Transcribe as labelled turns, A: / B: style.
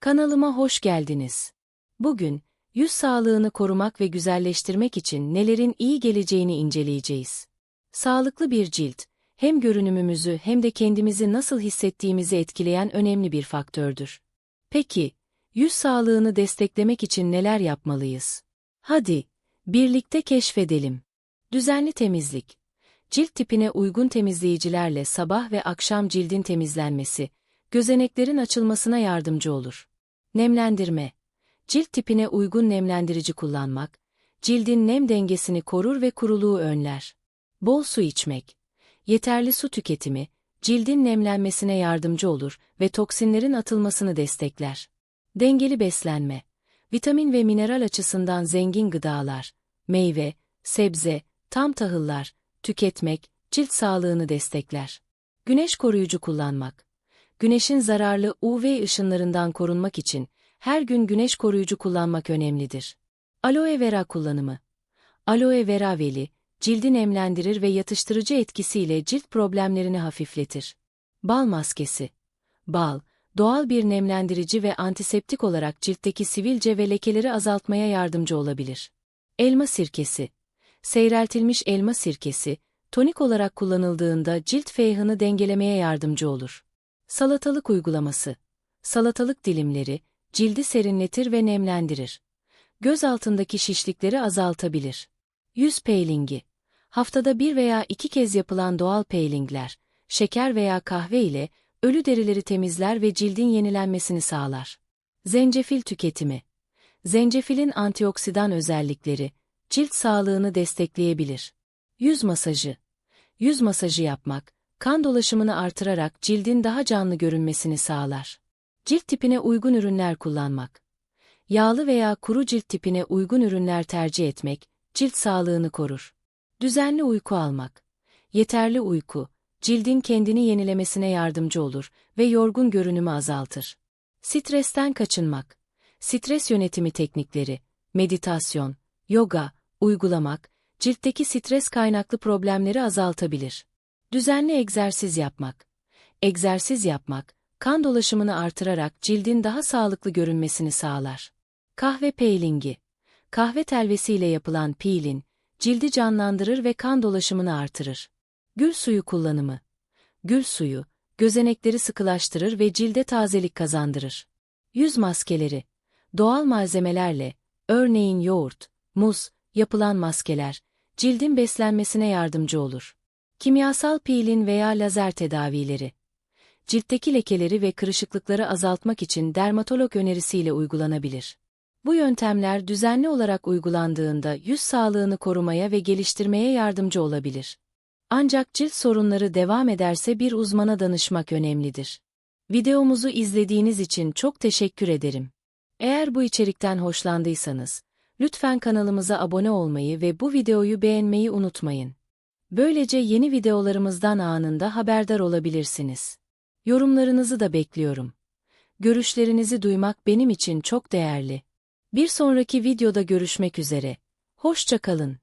A: Kanalıma hoş geldiniz. Bugün, yüz sağlığını korumak ve güzelleştirmek için nelerin iyi geleceğini inceleyeceğiz. Sağlıklı bir cilt, hem görünümümüzü hem de kendimizi nasıl hissettiğimizi etkileyen önemli bir faktördür. Peki, yüz sağlığını desteklemek için neler yapmalıyız? Hadi, birlikte keşfedelim. Düzenli temizlik. Cilt tipine uygun temizleyicilerle sabah ve akşam cildin temizlenmesi, gözeneklerin açılmasına yardımcı olur. Nemlendirme. Cilt tipine uygun nemlendirici kullanmak, cildin nem dengesini korur ve kuruluğu önler. Bol su içmek. Yeterli su tüketimi, cildin nemlenmesine yardımcı olur ve toksinlerin atılmasını destekler. Dengeli beslenme. Vitamin ve mineral açısından zengin gıdalar, meyve, sebze, tam tahıllar, tüketmek, cilt sağlığını destekler. Güneş koruyucu kullanmak. Güneşin zararlı UV ışınlarından korunmak için her gün güneş koruyucu kullanmak önemlidir. Aloe vera kullanımı. Aloe vera veli, cildi nemlendirir ve yatıştırıcı etkisiyle cilt problemlerini hafifletir. Bal maskesi. Bal, doğal bir nemlendirici ve antiseptik olarak ciltteki sivilce ve lekeleri azaltmaya yardımcı olabilir. Elma sirkesi. Seyreltilmiş elma sirkesi, tonik olarak kullanıldığında cilt feyhını dengelemeye yardımcı olur. Salatalık uygulaması. Salatalık dilimleri, cildi serinletir ve nemlendirir. Göz altındaki şişlikleri azaltabilir. Yüz peelingi. Haftada bir veya iki kez yapılan doğal peelingler, şeker veya kahve ile ölü derileri temizler ve cildin yenilenmesini sağlar. Zencefil tüketimi. Zencefilin antioksidan özellikleri, cilt sağlığını destekleyebilir. Yüz masajı. Yüz masajı yapmak, kan dolaşımını artırarak cildin daha canlı görünmesini sağlar. Cilt tipine uygun ürünler kullanmak. Yağlı veya kuru cilt tipine uygun ürünler tercih etmek, cilt sağlığını korur. Düzenli uyku almak. Yeterli uyku, cildin kendini yenilemesine yardımcı olur ve yorgun görünümü azaltır. Stresten kaçınmak. Stres yönetimi teknikleri, meditasyon, yoga, uygulamak, ciltteki stres kaynaklı problemleri azaltabilir. Düzenli egzersiz yapmak. Egzersiz yapmak, kan dolaşımını artırarak cildin daha sağlıklı görünmesini sağlar. Kahve peelingi. Kahve telvesiyle yapılan peelin, cildi canlandırır ve kan dolaşımını artırır. Gül suyu kullanımı. Gül suyu, gözenekleri sıkılaştırır ve cilde tazelik kazandırır. Yüz maskeleri. Doğal malzemelerle, örneğin yoğurt, muz, yapılan maskeler, cildin beslenmesine yardımcı olur. Kimyasal peelin veya lazer tedavileri. Ciltteki lekeleri ve kırışıklıkları azaltmak için dermatolog önerisiyle uygulanabilir. Bu yöntemler düzenli olarak uygulandığında yüz sağlığını korumaya ve geliştirmeye yardımcı olabilir. Ancak cilt sorunları devam ederse bir uzmana danışmak önemlidir. Videomuzu izlediğiniz için çok teşekkür ederim. Eğer bu içerikten hoşlandıysanız, lütfen kanalımıza abone olmayı ve bu videoyu beğenmeyi unutmayın. Böylece yeni videolarımızdan anında haberdar olabilirsiniz. Yorumlarınızı da bekliyorum. Görüşlerinizi duymak benim için çok değerli. Bir sonraki videoda görüşmek üzere. Hoşça kalın.